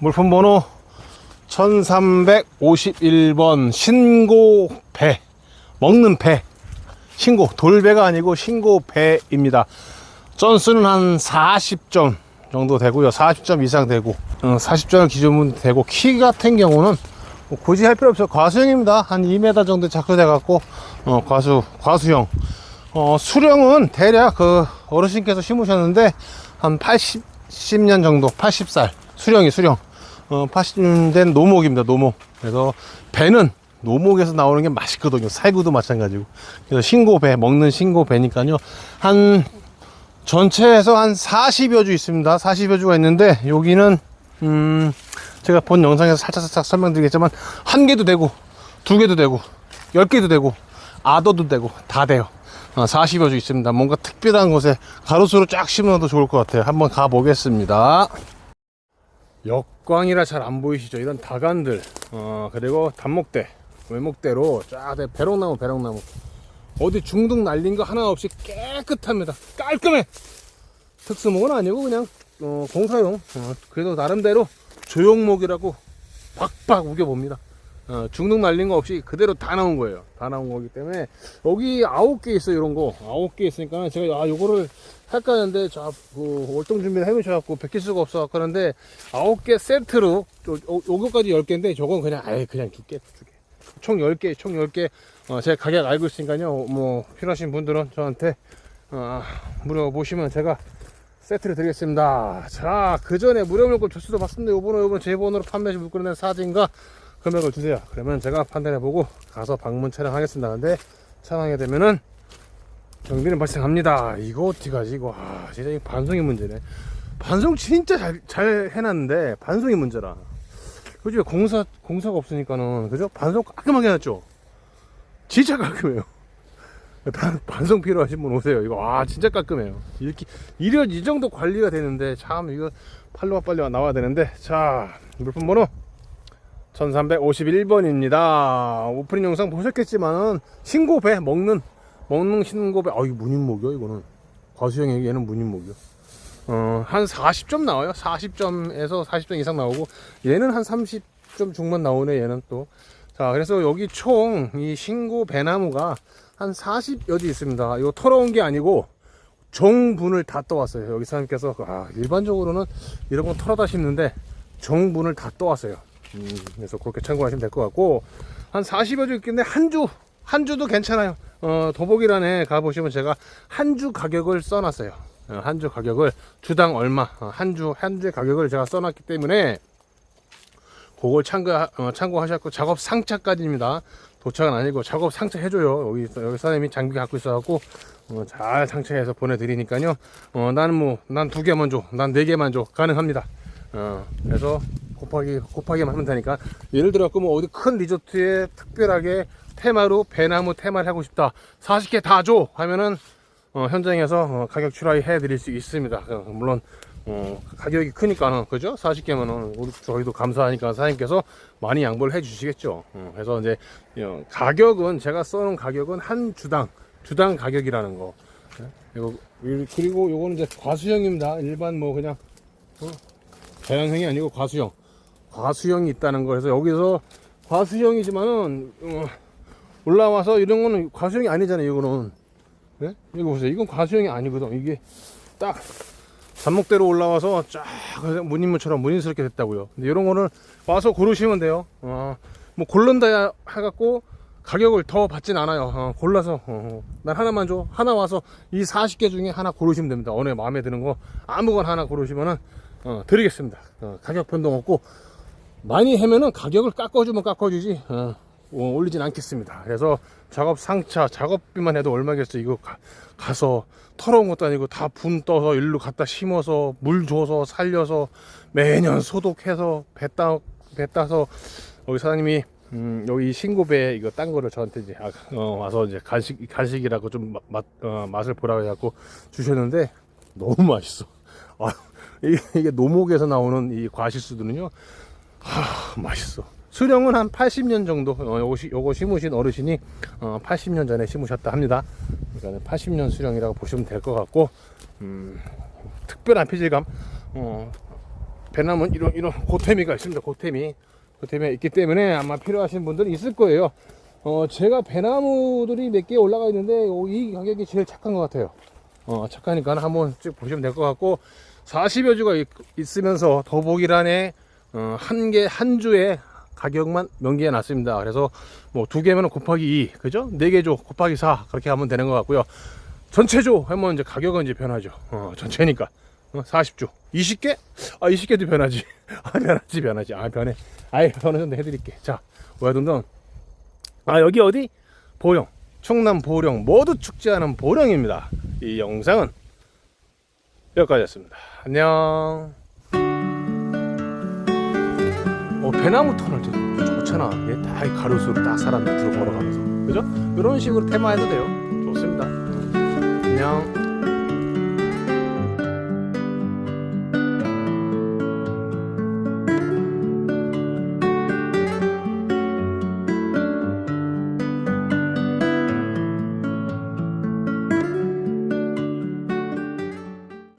물품 번호 1351번 신고 배 먹는 배 신고 돌배가 아니고 신고 배입니다. 전수는 한 40점 정도 되고요. 40점 이상 되고 40점을 기준으로 되고 키 같은 경우는 뭐 굳이 할 필요 없어요. 과수형입니다. 한 2m 정도 작동돼 갖고 어, 과수 과수형. 어, 수령은 대략 그 어르신께서 심으셨는데 한 80년 정도 80살. 수령이 수령 어, 80년 된 노목입니다 노목. 그래서 배는 노목에서 나오는 게 맛있거든요. 살구도 마찬가지고. 그래서 신고배 먹는 신고배니까요. 한 전체에서 한 40여 주 있습니다. 40여 주가 있는데 여기는 음 제가 본 영상에서 살짝살짝 설명드리겠지만 한 개도 되고 두 개도 되고 열 개도 되고 아더도 되고 다 돼요. 어, 40여 주 있습니다. 뭔가 특별한 곳에 가로수로 쫙 심어도 좋을 것 같아요. 한번 가보겠습니다 역광이라 잘 안 보이시죠? 이런 다간들. 어, 그리고 단목대 외목대로 쫙 돼. 배롱나무 배롱나무. 어디 중둥 날린 거 하나 없이 깨끗합니다. 깔끔해! 특수목은 아니고 그냥 어, 공사용. 어, 그래도 나름대로 조형목이라고 박박 우겨봅니다 어, 중둥 날린 거 없이 그대로 다 나온 거예요 다 나온 거기 때문에 여기 아홉 개 있어요 이런 거 아홉 개 있으니까 제가 아 요거를 할까 하는데 자 그 월동 준비를 해놓으셔갖고 베낄 수가 없어 그런데 아홉 개 세트로 요거까지 열 개인데 저건 그냥 아예 그냥 줄게 줄게 총 10개, 총 10개. 어, 제 가격 알고 있으니까요. 뭐, 필요하신 분들은 저한테, 어, 물어보시면 제가 세트를 드리겠습니다. 자, 그 전에 무료 물건 조수도 봤습니다. 요번에, 요번에 제 번호로 판매시 물건의 사진과 금액을 주세요. 그러면 제가 판단해보고 가서 방문 촬영하겠습니다. 근데 촬영하게 되면은 경비는 발생합니다. 이거 어떻게 하지? 이거, 아, 진짜 이 반송이 문제네. 반송 진짜 잘, 잘 해놨는데, 반송이 문제라. 그죠? 공사, 공사가 없으니까는, 그죠? 반송 깔끔하게 해놨죠? 진짜 깔끔해요. 반, 반송 필요하신 분 오세요. 이거, 아, 진짜 깔끔해요. 이렇게, 이려, 이 정도 관리가 되는데, 참, 이거, 팔로가 빨리 나와야 되는데, 자, 물품 번호 1351번입니다. 오프닝 영상 보셨겠지만은, 신고배, 먹는, 먹는 신고배, 아, 이거 문인목이요, 이거는. 과수형이 얘는 문인목이요. 어, 한 40점 나와요. 40점에서 40점 이상 나오고, 얘는 한 30점 중반 나오네, 얘는 또. 자, 그래서 여기 총 이 신고 배나무가 한 40여지 있습니다. 이거 털어온 게 아니고, 종분을 다 떠왔어요. 여기 사장님께서, 아, 일반적으로는 이런 건 털어다 심는데, 종분을 다 떠왔어요. 음, 그래서 그렇게 참고하시면 될 것 같고, 한 40여 주 있겠네. 한 주, 한 주도 괜찮아요. 어, 더보기란에 가보시면 제가 한 주 가격을 써놨어요. 어, 한주 가격을 주당 얼마 어, 한주 한 주의 가격을 제가 써놨기 때문에 그걸 참고 어, 참고하셨고 작업 상차까지입니다. 도착은 아니고 작업 상차 해줘요. 여기 여기 사장님이 장비 갖고 있어갖고 어, 잘 상차해서 보내드리니까요. 어, 나는 뭐 난 두 개만 줘, 난 네 개만 줘 가능합니다. 어, 그래서 곱하기 곱하기만 하면 되니까 예를 들어 뭐 어디 큰 리조트에 특별하게 테마로 배나무 테마를 하고 싶다. 40개 다 줘 하면은 어, 현장에서 어, 가격 추라이 해드릴 수 있습니다. 어, 물론 어, 가격이 크니까는 그죠? 40개면은 우리 저희도 감사하니까 사장님께서 많이 양보를 해 주시겠죠. 어, 그래서 이제 어, 가격은 제가 써놓은 가격은 한 주당 주당 가격이라는 거. 네? 이거 그리고 요거는 이제 과수형입니다. 일반 뭐 그냥 어, 자연형이 아니고 과수형. 과수형이 있다는 거. 그래서 여기서 과수형이지만은 어, 올라와서 이런 거는 과수형이 아니잖아요. 이거는. 네? 이거 보세요. 이건 과수형이 아니거든. 이게 딱 잔목대로 올라와서 쫙 무늬무처럼 무늬스럽게 됐다고요. 근데 이런 거는 와서 고르시면 돼요. 어, 뭐 고른다 해갖고 가격을 더 받진 않아요. 어, 골라서 어, 난 하나만 줘. 하나 와서 이 40개 중에 하나 고르시면 됩니다. 어느 마음에 드는 거 아무거나 하나 고르시면은 어, 드리겠습니다. 어, 가격 변동 없고 많이 해면은 가격을 깎아주면 깎아주지. 어. 어, 올리진 않겠습니다. 그래서 작업 상차, 작업비만 해도 얼마겠어. 이거 가, 서 털어온 것도 아니고 다 분 떠서 일로 갖다 심어서 물 줘서 살려서 매년 소독해서 배 따, 배 따서 여기 사장님이 음, 여기 신고배 이거 딴 거를 저한테 이제 아, 어, 와서 이제 간식 간식이라고 좀 맛, 어, 맛을 보라고 해갖고 주셨는데 너무 맛있어. 아, 이게, 이게 노목에서 나오는 이 과실수들은요, 하, 맛있어. 수령은 한 80년 정도 어, 요거, 시, 요거 심으신 어르신이 어, 80년 전에 심으셨다 합니다 그러니까 80년 수령이라고 보시면 될 것 같고 음, 특별한 피질감 어, 배나무는 이런 이런 고태미가 있습니다. 고태미 고태미가 있기 때문에 아마 필요하신 분들이 있을 거예요. 어 제가 배나무들이 몇 개 올라가 있는데 요- 이 가격이 제일 착한 것 같아요. 어 착하니까 한번 쭉 보시면 될 것 같고 40여 주가 있, 있으면서 더보기란에 어, 한 개 한 주에 가격만 명기해 놨습니다. 그래서 뭐 두 개면 곱하기 2, 그죠? 네개줘 곱하기 4 그렇게 하면 되는 것 같고요. 전체 조 하면 이제 가격은 이제 변하죠. 어, 전체니까. 어, 40주. 20개? 아, 20개도 변하지. 아, 변하지, 변하지. 아, 변해. 아이, 어느 정도 해드릴게. 자, 오야동동. 아, 여기 어디? 보령. 충남 보령. 모두 축제하는 보령입니다. 이 영상은 여기까지였습니다. 안녕. 어, 배나무 터널 되게 좋잖아. 얘다이 가로수로 딱 사람 밑으로 걸어가면서. 그죠? 이런 식으로 테마 해도 돼요. 좋습니다. 안녕.